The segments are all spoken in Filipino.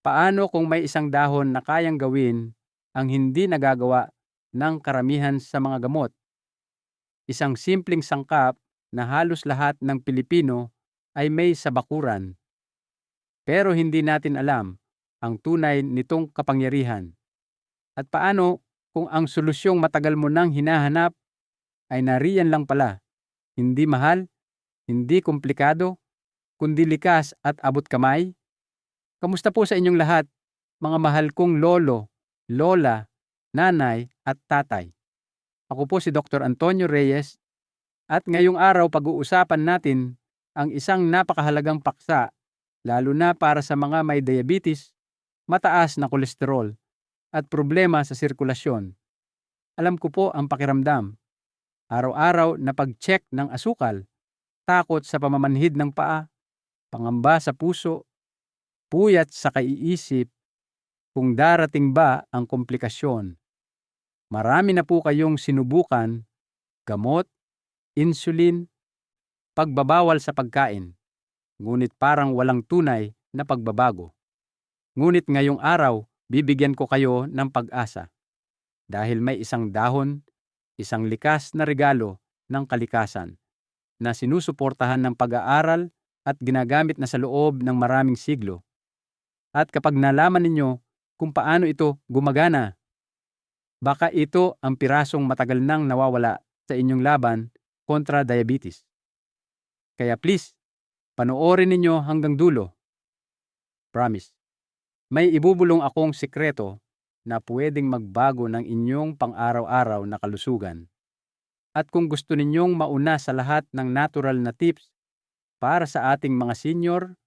Paano kung may isang dahon na kayang gawin ang hindi nagagawa ng karamihan sa mga gamot? Isang simpleng sangkap na halos lahat ng Pilipino ay may sabakuran. Pero hindi natin alam ang tunay nitong kapangyarihan. At paano kung ang solusyong matagal mo nang hinahanap ay nariyan lang pala? Hindi mahal, hindi komplikado, kundi likas at abot kamay? Kamusta po sa inyong lahat, mga mahal kong lolo, lola, nanay at tatay? Ako po si Dr. Antonio Reyes at ngayong araw pag-uusapan natin ang isang napakahalagang paksa lalo na para sa mga may diabetes, mataas na kolesterol at problema sa sirkulasyon. Alam ko po ang pakiramdam. Araw-araw na pag-check ng asukal, takot sa pamamanhid ng paa, pangamba sa puso, puyat sa kaiisip kung darating ba ang komplikasyon. Marami na po kayong sinubukan, gamot, insulin, pagbabawal sa pagkain, ngunit parang walang tunay na pagbabago. Ngunit ngayong araw, bibigyan ko kayo ng pag-asa. Dahil may isang dahon, isang likas na regalo ng kalikasan na sinusuportahan ng pag-aaral at ginagamit na sa loob ng maraming siglo at kapag nalaman ninyo kung paano ito gumagana, baka ito ang pirasong matagal nang nawawala sa inyong laban kontra diabetes. Kaya please, panoorin ninyo hanggang dulo. Promise. May ibubulong akong sikreto na pwedeng magbago ng inyong pang-araw-araw na kalusugan. At kung gusto ninyong mauna sa lahat ng natural na tips para sa ating mga senior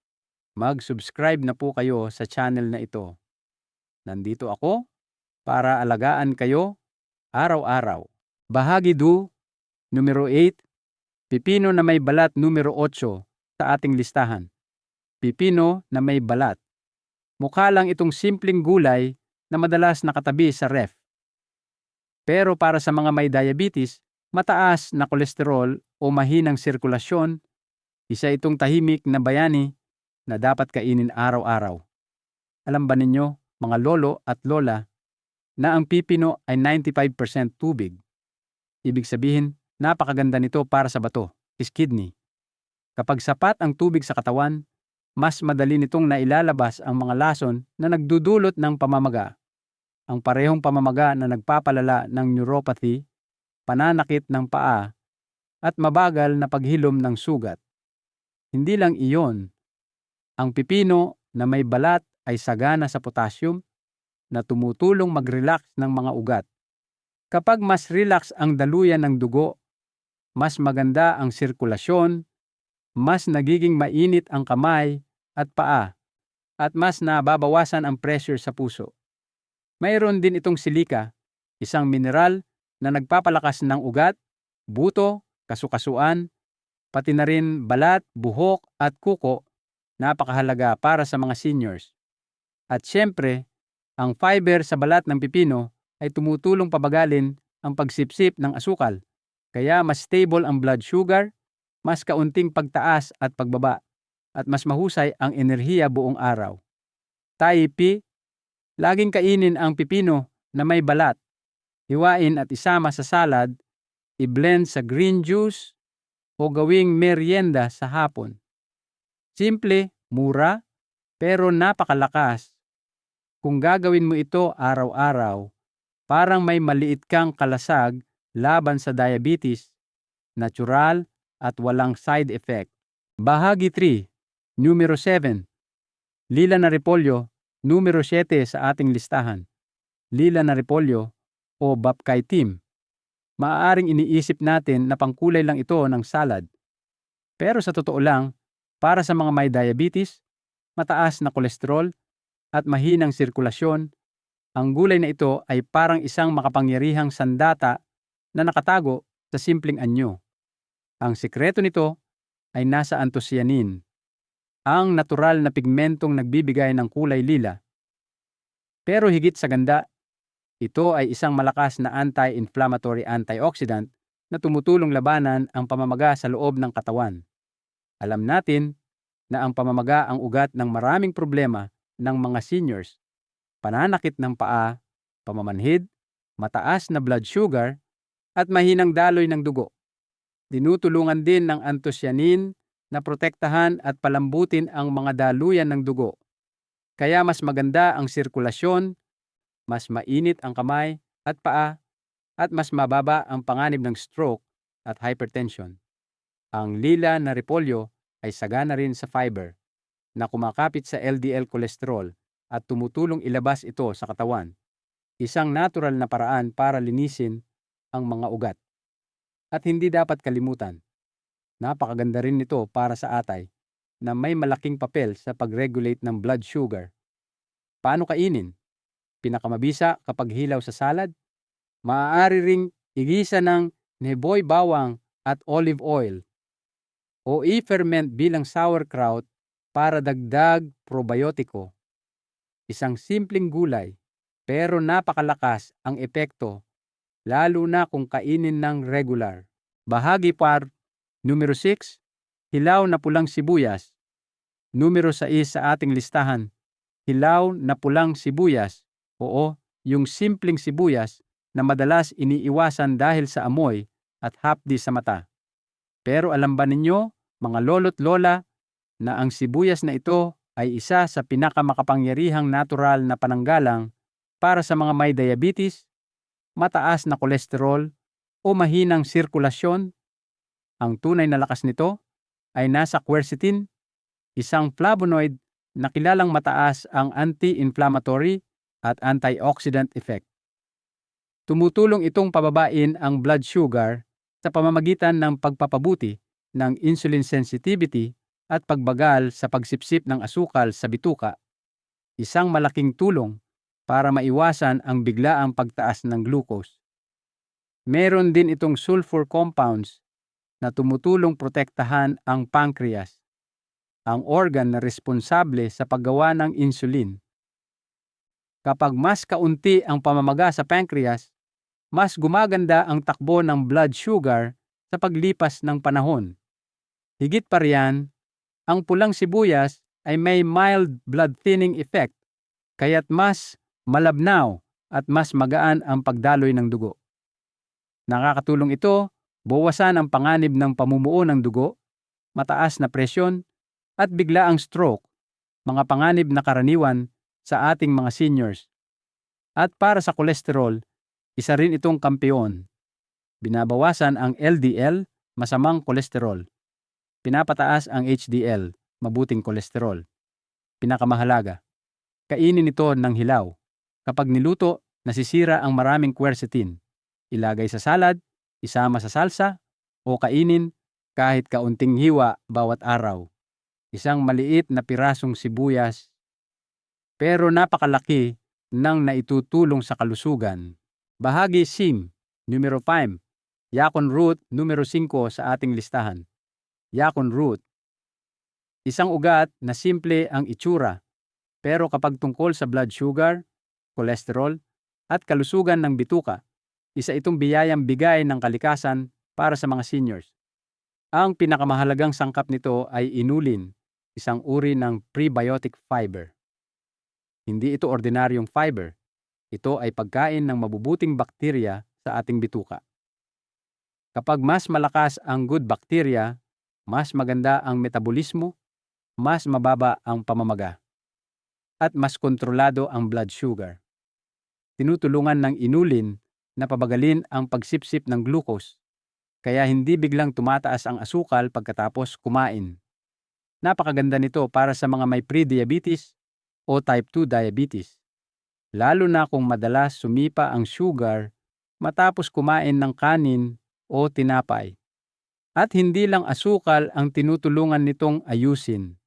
mag-subscribe na po kayo sa channel na ito. Nandito ako para alagaan kayo araw-araw. Bahagi 2, numero 8, pipino na may balat numero 8 sa ating listahan. Pipino na may balat. Mukha lang itong simpleng gulay na madalas nakatabi sa ref. Pero para sa mga may diabetes, mataas na kolesterol o mahinang sirkulasyon, isa itong tahimik na bayani na dapat kainin araw-araw. Alam ba ninyo, mga lolo at lola, na ang pipino ay 95% tubig. Ibig sabihin, napakaganda nito para sa bato, is kidney. Kapag sapat ang tubig sa katawan, mas madali nitong nailalabas ang mga lason na nagdudulot ng pamamaga. Ang parehong pamamaga na nagpapalala ng neuropathy, pananakit ng paa, at mabagal na paghilom ng sugat. Hindi lang iyon, ang pipino na may balat ay sagana sa potassium na tumutulong mag-relax ng mga ugat. Kapag mas relax ang daluyan ng dugo, mas maganda ang sirkulasyon, mas nagiging mainit ang kamay at paa, at mas nababawasan ang pressure sa puso. Mayroon din itong silika, isang mineral na nagpapalakas ng ugat, buto, kasukasuan, pati na rin balat, buhok at kuko napakahalaga para sa mga seniors. At syempre, ang fiber sa balat ng pipino ay tumutulong pabagalin ang pagsipsip ng asukal. Kaya mas stable ang blood sugar, mas kaunting pagtaas at pagbaba, at mas mahusay ang enerhiya buong araw. Taipi, laging kainin ang pipino na may balat. Hiwain at isama sa salad, i-blend sa green juice o gawing merienda sa hapon. Simple, mura, pero napakalakas. Kung gagawin mo ito araw-araw, parang may maliit kang kalasag laban sa diabetes, natural at walang side effect. Bahagi 3, numero 7. Lila na repolyo, numero 7 sa ating listahan. Lila na repolyo o bapkaitim. Maaaring iniisip natin na pangkulay lang ito ng salad. Pero sa totoo lang, para sa mga may diabetes, mataas na kolesterol, at mahinang sirkulasyon, ang gulay na ito ay parang isang makapangyarihang sandata na nakatago sa simpleng anyo. Ang sikreto nito ay nasa antosyanin, ang natural na pigmentong nagbibigay ng kulay lila. Pero higit sa ganda, ito ay isang malakas na anti-inflammatory antioxidant na tumutulong labanan ang pamamaga sa loob ng katawan. Alam natin na ang pamamaga ang ugat ng maraming problema ng mga seniors, pananakit ng paa, pamamanhid, mataas na blood sugar, at mahinang daloy ng dugo. Dinutulungan din ng anthocyanin na protektahan at palambutin ang mga daluyan ng dugo. Kaya mas maganda ang sirkulasyon, mas mainit ang kamay at paa, at mas mababa ang panganib ng stroke at hypertension. Ang lila na repolyo ay sagana rin sa fiber na kumakapit sa LDL cholesterol at tumutulong ilabas ito sa katawan. Isang natural na paraan para linisin ang mga ugat. At hindi dapat kalimutan, napakaganda rin nito para sa atay na may malaking papel sa pag-regulate ng blood sugar. Paano kainin? Pinakamabisa kapag hilaw sa salad? Maaari ring igisa ng neboy bawang at olive oil o i-ferment bilang sauerkraut para dagdag probiotiko. Isang simpleng gulay pero napakalakas ang epekto lalo na kung kainin ng regular. Bahagi par numero 6, hilaw na pulang sibuyas. Numero 6 sa ating listahan, hilaw na pulang sibuyas. Oo, yung simpleng sibuyas na madalas iniiwasan dahil sa amoy at hapdi sa mata. Pero alam ba ninyo, mga lolo't lola, na ang sibuyas na ito ay isa sa pinakamakapangyarihang natural na pananggalang para sa mga may diabetes, mataas na kolesterol o mahinang sirkulasyon. Ang tunay na lakas nito ay nasa quercetin, isang flavonoid na kilalang mataas ang anti-inflammatory at antioxidant effect. Tumutulong itong pababain ang blood sugar sa pamamagitan ng pagpapabuti ng insulin sensitivity at pagbagal sa pagsipsip ng asukal sa bituka, isang malaking tulong para maiwasan ang biglaang pagtaas ng glucose. Meron din itong sulfur compounds na tumutulong protektahan ang pancreas, ang organ na responsable sa paggawa ng insulin. Kapag mas kaunti ang pamamaga sa pancreas, mas gumaganda ang takbo ng blood sugar sa paglipas ng panahon. Higit pa riyan, ang pulang sibuyas ay may mild blood thinning effect, kaya't mas malabnaw at mas magaan ang pagdaloy ng dugo. Nakakatulong ito bawasan ang panganib ng pamumuo ng dugo, mataas na presyon, at biglaang stroke, mga panganib na karaniwan sa ating mga seniors. At para sa kolesterol, isa rin itong kampeon. Binabawasan ang LDL, masamang kolesterol. Pinapataas ang HDL, mabuting kolesterol. Pinakamahalaga, kainin ito ng hilaw. Kapag niluto, nasisira ang maraming quercetin. Ilagay sa salad, isama sa salsa, o kainin kahit kaunting hiwa bawat araw. Isang maliit na pirasong sibuyas, pero napakalaki ng naitutulong sa kalusugan. Bahagi SIM, numero 5, Yakon root, numero 5 sa ating listahan. Yakon root. Isang ugat na simple ang itsura, pero kapag tungkol sa blood sugar, kolesterol, at kalusugan ng bituka, isa itong biyayang bigay ng kalikasan para sa mga seniors. Ang pinakamahalagang sangkap nito ay inulin, isang uri ng prebiotic fiber. Hindi ito ordinaryong fiber. Ito ay pagkain ng mabubuting bakterya sa ating bituka. Kapag mas malakas ang good bacteria, mas maganda ang metabolismo, mas mababa ang pamamaga, at mas kontrolado ang blood sugar. Tinutulungan ng inulin na pabagalin ang pagsipsip ng glucose, kaya hindi biglang tumataas ang asukal pagkatapos kumain. Napakaganda nito para sa mga may pre-diabetes o type 2 diabetes, lalo na kung madalas sumipa ang sugar matapos kumain ng kanin o tinapay. At hindi lang asukal ang tinutulungan nitong ayusin.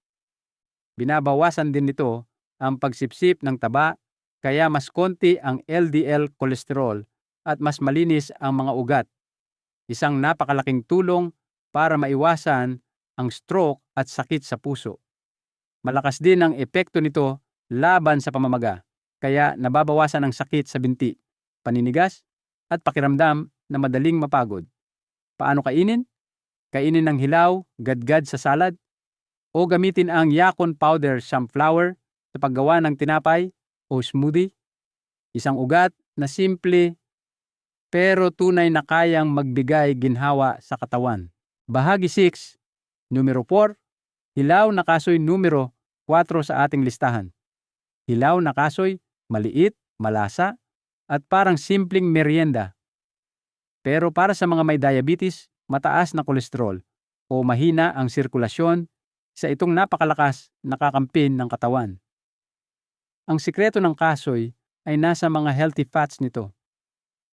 Binabawasan din nito ang pagsipsip ng taba kaya mas konti ang LDL cholesterol at mas malinis ang mga ugat. Isang napakalaking tulong para maiwasan ang stroke at sakit sa puso. Malakas din ang epekto nito laban sa pamamaga, kaya nababawasan ang sakit sa binti, paninigas, at pakiramdam na madaling mapagod. Paano kainin? kainin ng hilaw, gadgad sa salad, o gamitin ang yakon powder sunflower sa paggawa ng tinapay o smoothie. Isang ugat na simple pero tunay na kayang magbigay ginhawa sa katawan. Bahagi 6, numero 4, hilaw na kasoy numero 4 sa ating listahan. Hilaw na kasoy, maliit, malasa, at parang simpleng merienda. Pero para sa mga may diabetes, mataas na kolesterol o mahina ang sirkulasyon, sa itong napakalakas na kakampin ng katawan. Ang sikreto ng kasoy ay nasa mga healthy fats nito,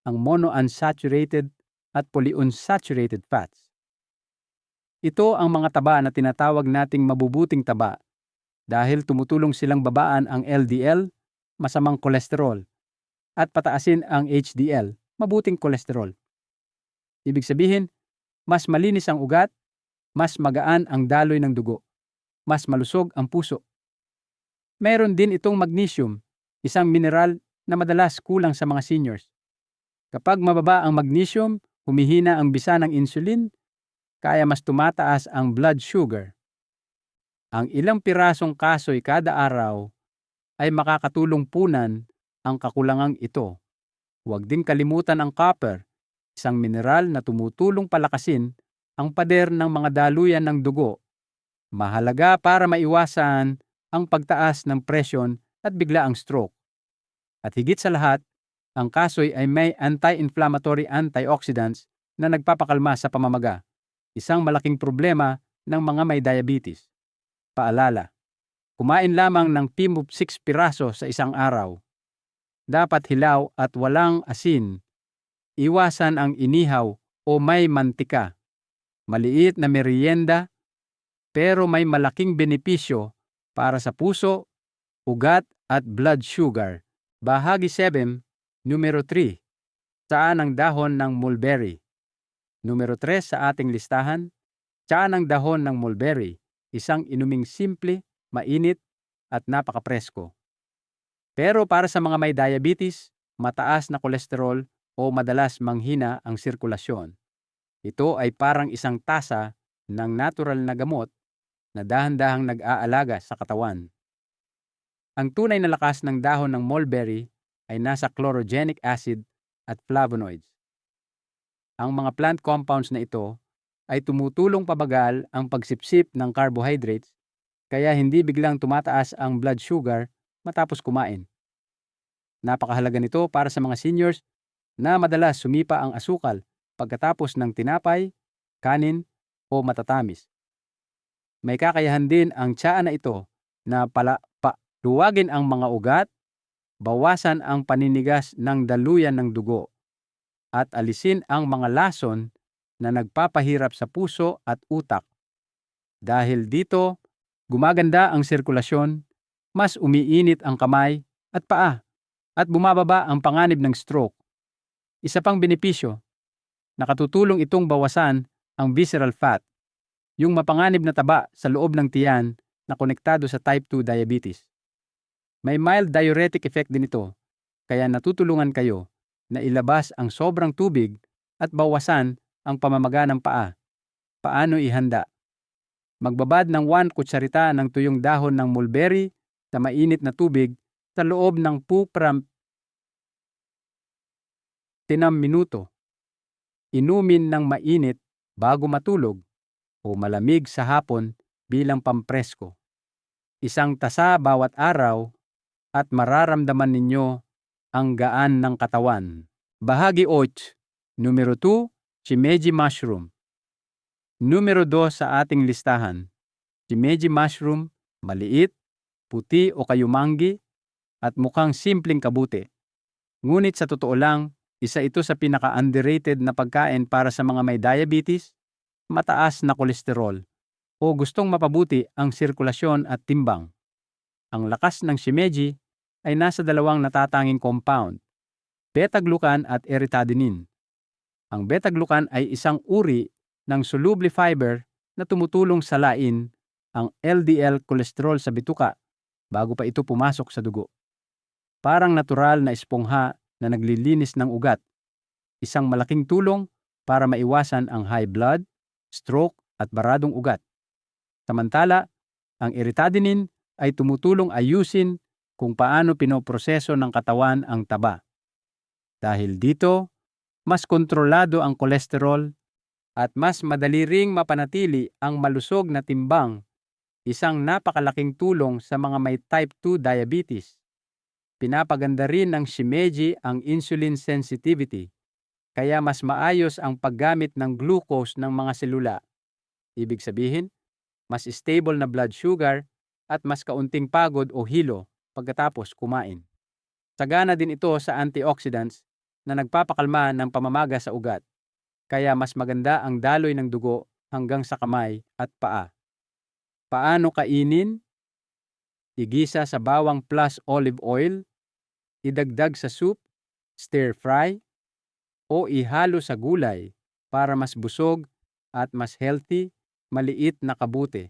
ang monounsaturated at polyunsaturated fats. Ito ang mga taba na tinatawag nating mabubuting taba dahil tumutulong silang babaan ang LDL, masamang kolesterol, at pataasin ang HDL, mabuting kolesterol. Ibig sabihin, mas malinis ang ugat, mas magaan ang daloy ng dugo, mas malusog ang puso. Meron din itong magnesium, isang mineral na madalas kulang sa mga seniors. Kapag mababa ang magnesium, humihina ang bisa ng insulin, kaya mas tumataas ang blood sugar. Ang ilang pirasong kasoy kada araw ay makakatulong punan ang kakulangang ito. Huwag din kalimutan ang copper, isang mineral na tumutulong palakasin ang pader ng mga daluyan ng dugo. Mahalaga para maiwasan ang pagtaas ng presyon at bigla ang stroke. At higit sa lahat, ang kasoy ay may anti-inflammatory antioxidants na nagpapakalma sa pamamaga, isang malaking problema ng mga may diabetes. Paalala, kumain lamang ng timub 6 piraso sa isang araw. Dapat hilaw at walang asin. Iwasan ang inihaw o may mantika. Maliit na merienda pero may malaking benepisyo para sa puso, ugat at blood sugar. Bahagi 7, numero 3. Saan ang dahon ng mulberry? Numero 3 sa ating listahan, saan ang dahon ng mulberry? Isang inuming simple, mainit at napakapresko. Pero para sa mga may diabetes, mataas na kolesterol o madalas manghina ang sirkulasyon. Ito ay parang isang tasa ng natural na gamot na dahan-dahang nag-aalaga sa katawan. Ang tunay na lakas ng dahon ng mulberry ay nasa chlorogenic acid at flavonoids. Ang mga plant compounds na ito ay tumutulong pabagal ang pagsipsip ng carbohydrates kaya hindi biglang tumataas ang blood sugar matapos kumain. Napakahalaga nito para sa mga seniors na madalas sumipa ang asukal pagkatapos ng tinapay, kanin o matatamis. May kakayahan din ang tsaa na ito na pala, ang mga ugat, bawasan ang paninigas ng daluyan ng dugo, at alisin ang mga lason na nagpapahirap sa puso at utak. Dahil dito, gumaganda ang sirkulasyon, mas umiinit ang kamay at paa, at bumababa ang panganib ng stroke. Isa pang benepisyo, nakatutulong itong bawasan ang visceral fat yung mapanganib na taba sa loob ng tiyan na konektado sa type 2 diabetes. May mild diuretic effect din ito, kaya natutulungan kayo na ilabas ang sobrang tubig at bawasan ang pamamaga ng paa. Paano ihanda? Magbabad ng 1 kutsarita ng tuyong dahon ng mulberry sa mainit na tubig sa loob ng pupram tinam minuto. Inumin ng mainit bago matulog o malamig sa hapon bilang pampresko. Isang tasa bawat araw at mararamdaman ninyo ang gaan ng katawan. Bahagi 8, numero 2, shimeji mushroom. Numero 2 sa ating listahan, shimeji mushroom, maliit, puti o kayumanggi, at mukhang simpleng kabuti. Ngunit sa totoo lang, isa ito sa pinaka-underrated na pagkain para sa mga may diabetes, mataas na kolesterol o gustong mapabuti ang sirkulasyon at timbang. Ang lakas ng shimeji ay nasa dalawang natatanging compound, beta-glucan at erythadinin. Ang beta-glucan ay isang uri ng soluble fiber na tumutulong salain ang LDL cholesterol sa bituka bago pa ito pumasok sa dugo. Parang natural na espongha na naglilinis ng ugat. Isang malaking tulong para maiwasan ang high blood, stroke at baradong ugat. Samantala, ang erythadinin ay tumutulong ayusin kung paano pinoproseso ng katawan ang taba. Dahil dito, mas kontrolado ang kolesterol at mas madali ring mapanatili ang malusog na timbang, isang napakalaking tulong sa mga may type 2 diabetes. Pinapaganda rin ng Shimeji ang insulin sensitivity, kaya mas maayos ang paggamit ng glucose ng mga selula. Ibig sabihin, mas stable na blood sugar at mas kaunting pagod o hilo pagkatapos kumain. Sagana din ito sa antioxidants na nagpapakalma ng pamamaga sa ugat, kaya mas maganda ang daloy ng dugo hanggang sa kamay at paa. Paano kainin? Igisa sa bawang plus olive oil, idagdag sa soup, stir fry, o ihalo sa gulay para mas busog at mas healthy, maliit na kabuti.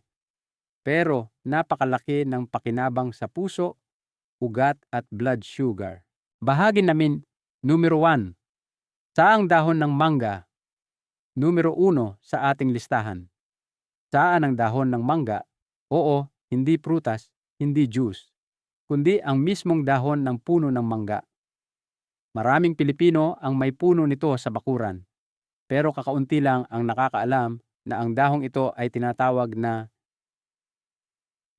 Pero napakalaki ng pakinabang sa puso, ugat at blood sugar. Bahagi namin numero 1. Saang dahon ng mangga? Numero 1 sa ating listahan. Saan ang dahon ng mangga? Oo, hindi prutas, hindi juice, kundi ang mismong dahon ng puno ng mangga. Maraming Pilipino ang may puno nito sa bakuran, pero kakaunti lang ang nakakaalam na ang dahong ito ay tinatawag na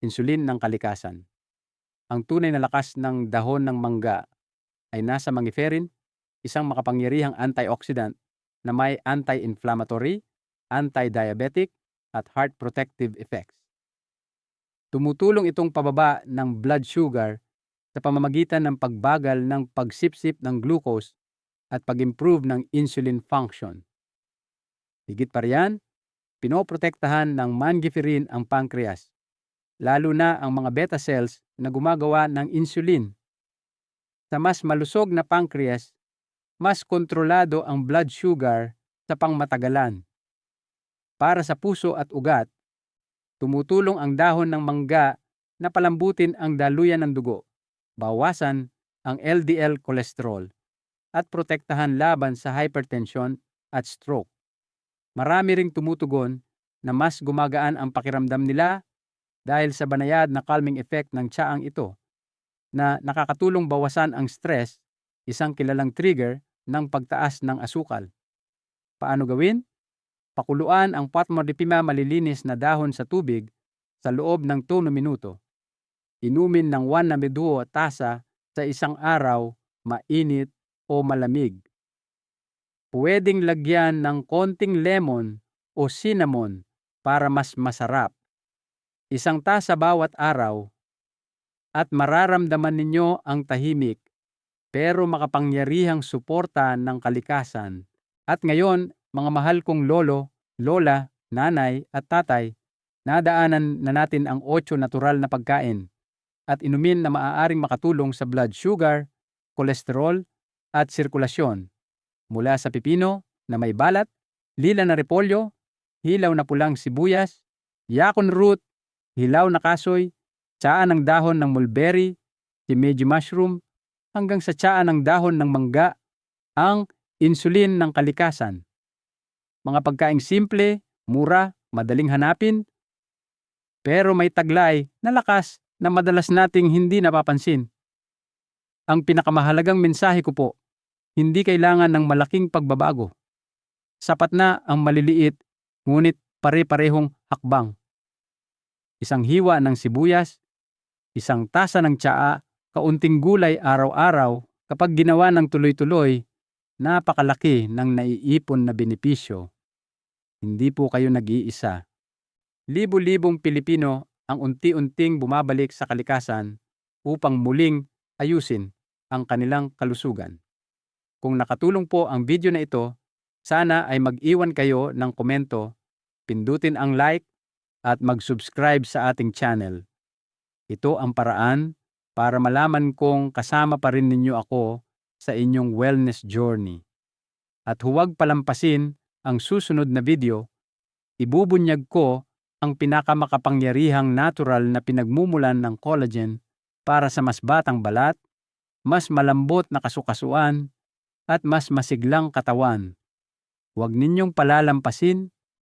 insulin ng kalikasan. Ang tunay na lakas ng dahon ng mangga ay nasa mangiferin, isang makapangyarihang antioxidant na may anti-inflammatory, anti-diabetic, at heart protective effects. Tumutulong itong pababa ng blood sugar sa pamamagitan ng pagbagal ng pagsipsip ng glucose at pag-improve ng insulin function. Higit pa riyan, pinoprotektahan ng mangiferin ang pancreas lalo na ang mga beta cells na gumagawa ng insulin. Sa mas malusog na pancreas, mas kontrolado ang blood sugar sa pangmatagalan. Para sa puso at ugat, tumutulong ang dahon ng mangga na palambutin ang daluyan ng dugo, bawasan ang LDL cholesterol, at protektahan laban sa hypertension at stroke. Marami ring tumutugon na mas gumagaan ang pakiramdam nila dahil sa banayad na calming effect ng tsaang ito na nakakatulong bawasan ang stress, isang kilalang trigger ng pagtaas ng asukal. Paano gawin? Pakuluan ang Patmordipima malilinis na dahon sa tubig sa loob ng 2 minuto. Inumin ng 1 na meduo tasa sa isang araw, mainit o malamig. Pwedeng lagyan ng konting lemon o cinnamon para mas masarap isang tasa bawat araw, at mararamdaman ninyo ang tahimik pero makapangyarihang suporta ng kalikasan. At ngayon, mga mahal kong lolo, lola, nanay at tatay, nadaanan na natin ang ocho natural na pagkain at inumin na maaaring makatulong sa blood sugar, kolesterol at sirkulasyon. Mula sa pipino na may balat, lila na repolyo, hilaw na pulang sibuyas, yakon root hilaw na kasoy, tsaan ng dahon ng mulberry, shimeji mushroom, hanggang sa tsaan ng dahon ng mangga, ang insulin ng kalikasan. Mga pagkaing simple, mura, madaling hanapin, pero may taglay na lakas na madalas nating hindi napapansin. Ang pinakamahalagang mensahe ko po, hindi kailangan ng malaking pagbabago. Sapat na ang maliliit, ngunit pare-parehong hakbang isang hiwa ng sibuyas, isang tasa ng tsaa, kaunting gulay araw-araw kapag ginawa ng tuloy-tuloy, napakalaki ng naiipon na benepisyo. Hindi po kayo nag-iisa. Libo-libong Pilipino ang unti-unting bumabalik sa kalikasan upang muling ayusin ang kanilang kalusugan. Kung nakatulong po ang video na ito, sana ay mag-iwan kayo ng komento, pindutin ang like at mag-subscribe sa ating channel. Ito ang paraan para malaman kong kasama pa rin ninyo ako sa inyong wellness journey. At huwag palampasin ang susunod na video, ibubunyag ko ang pinakamakapangyarihang natural na pinagmumulan ng collagen para sa mas batang balat, mas malambot na kasukasuan, at mas masiglang katawan. Huwag ninyong palalampasin